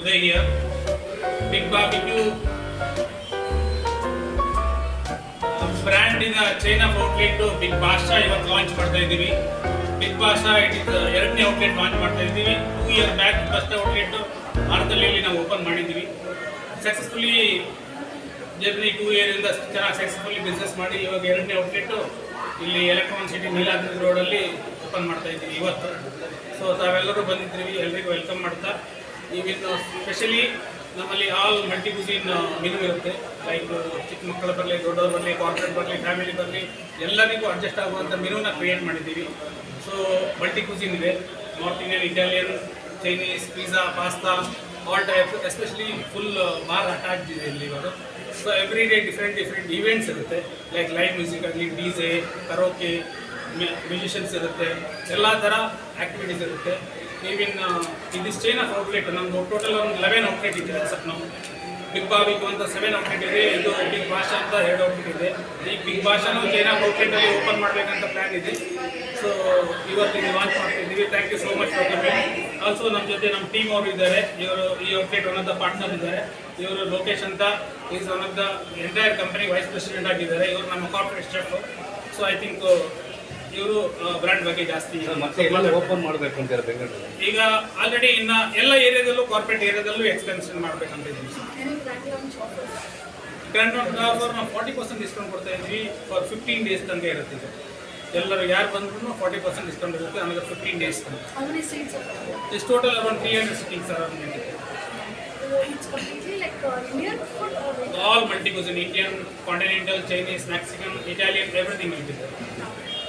today here. Big Barbecue. ಬ್ರ್ಯಾಂಡಿನ chain of outlet big Basha ಇವತ್ತು launch ಮಾಡ್ತಾ ಇದ್ದೀವಿ. ಬಿಗ್ ಬಾಷಾ ಇಟ್ ಎರಡನೇ ಔಟ್ಲೆಟ್ ಲಾಂಚ್ ಮಾಡ್ತಾ ಇದ್ದೀವಿ. Two year back first outlet ಆರ್ತಳ್ಳಿಯಲ್ಲಿ ನಾವು ಓಪನ್ ಮಾಡಿದ್ದೀವಿ. ಸಕ್ಸಸ್ಫುಲಿ ಜರ್ನಿ ಟೂ ಇಯರಿಂದ ಚೆನ್ನಾಗಿ ಸಕ್ಸಸ್ಫುಲಿ ಬಿಸ್ನೆಸ್ ಮಾಡಿ ಇವಾಗ ಎರಡನೇ ಔಟ್ಲೆಟ್ ಇಲ್ಲಿ ಎಲೆಕ್ಟ್ರಾನಿಕ್ ಸಿಟಿ ಮೈಲಾದ್ರಿ ರೋಡಲ್ಲಿ ಓಪನ್ ಮಾಡ್ತಾ ಇದ್ದೀವಿ ಇವತ್ತು. ಸೊ ತಾವೆಲ್ಲರೂ ಬಂದಿದ್ದೀವಿ ಎಲ್ರಿಗೂ ವೆಲ್ಕಮ್ ಮಾಡ್ತಾ. ಈಗಿನ ಸ್ಪೆಷಲಿ ನಮ್ಮಲ್ಲಿ ಆಲ್ ಮಲ್ಟಿ ಕುಸಿನ್ ಮೆನು ಇರುತ್ತೆ. ಲೈಕ್ ಚಿಕ್ಕ ಮಕ್ಕಳು ಬರಲಿ, ದೊಡ್ಡವ್ರು ಬರಲಿ ಕಾರ್ಪೊರೇಟ್ ಬರಲಿ ಫ್ಯಾಮಿಲಿ ಬರಲಿ, ಎಲ್ಲರಿಗೂ ಅಡ್ಜಸ್ಟ್ ಆಗುವಂಥ ಮೆನುನ ಕ್ರಿಯೇಟ್ ಮಾಡಿದ್ದೀವಿ. ಸೊ ಮಲ್ಟಿ ಕುಸಿನ್ ಇದೆ. North Indian Italian Chinese pizza pasta all type especially full bar attach ಇದೆ ಇಲ್ಲಿ ಇವಾಗ. So every day different different events ಇರುತ್ತೆ. ಲೈಕ್ ಲೈವ್ ಮ್ಯೂಸಿಕ್ ಆಗಲಿ ಡಿ ಜೆ ಕರೋಕೆ ಮ್ಯೂಸಿಷಿಯನ್ಸ್ ಇರುತ್ತೆ. ಎಲ್ಲ ಥರ ಆ್ಯಕ್ಟಿವಿಟೀಸ್ ಇರುತ್ತೆ. ಈವಿನ್ ಇದು ಚೈನ್ ಆಫ್ ಔಟ್ಲೆಟ್ ನಮ್ಮದು ಟೋಟಲ್ ಒಂದು ಲೆವೆನ್ ಔಟ್ಲೆಟ್ ಇದೆ ಸರ್ ನಾವು. ಬಿಗ್ ಬಾಬಿಗೂ ಅಂತ ಸೆವೆನ್ ಔಟ್ಲೆಟ್ ಇದೆ, ಇದು ಬಿಗ್ ಭಾಷಾ ಅಂತ ಎರಡು ಔಟ್ಲೆಟ್ ಇದೆ. ಈ ಬಿಗ್ ಭಾಷಾನು ಚೈನ್ ಆಫ್ ಔಟ್ಲೆಟಲ್ಲಿ ಓಪನ್ ಮಾಡಬೇಕಂತ ಪ್ಲ್ಯಾನ್ ಇದೆ. ಸೊ ಇವತ್ತು ಇದು ಲಾಂಚ್ ಮಾಡ್ತಿದ್ದೀವಿ. Thank you so much for coming also ನಮ್ಮ ಜೊತೆ ನಮ್ಮ ಟೀಮ್ ಅವರು ಇದ್ದಾರೆ. ಇವರು ಈ outlet one of the partner ಇದ್ದಾರೆ. ಇವರು ಲೋಕೇಶ್ ಅಂತ. Is one of the entire company vice president ಆಗಿದ್ದಾರೆ. ಇವರು ನಮ್ಮ corporate staff so I think ಇವರು ಬ್ರ್ಯಾಂಡ್ ಬಗ್ಗೆ ಜಾಸ್ತಿ ಮತ್ತೆ ಎಲ್ಲ ಓಪನ್ ಮಾಡಬೇಕು ಅಂತ ಬೆಂಗಳೂರು ಈಗ ಆಲ್ರೆಡಿ ಇನ್ನ ಎಲ್ಲ ಏರಿಯಾದಲ್ಲೂ ಕಾರ್ಪೊರೇಟ್ ಏರಿಯಾದಲ್ಲೂ ಎಕ್ಸ್ಪೆನ್ಷನ್ ಮಾಡ್ಬೇಕಂತ ಇದ್ದೀವಿ. ಗ್ರ್ಯಾಂಡ್ ಆಫರ್ ನಾವು ಫಾರ್ಟಿ ಪರ್ಸೆಂಟ್ ಡಿಸ್ಕೌಂಟ್ ಕೊಡ್ತಾ ಇದ್ವಿ ಫಾರ್ ಫಿಫ್ಟೀನ್ ಡೇಸ್ ತನಕ ಇರುತ್ತೆ ಇದು. ಎಲ್ಲರೂ ಯಾರು ಬಂದ್ರು ಫಾರ್ಟಿ ಪರ್ಸೆಂಟ್ ಡಿಸ್ಕೌಂಟ್ ಇರುತ್ತೆ ಆಮೇಲೆ ಫಿಫ್ಟೀನ್ ಡೇಸ್ ತನಕ? Is total around three hundred sittings around like all multi cuisine Indian continental Chinese Mexican Italian everything ಇಟ್ಟಿದೆ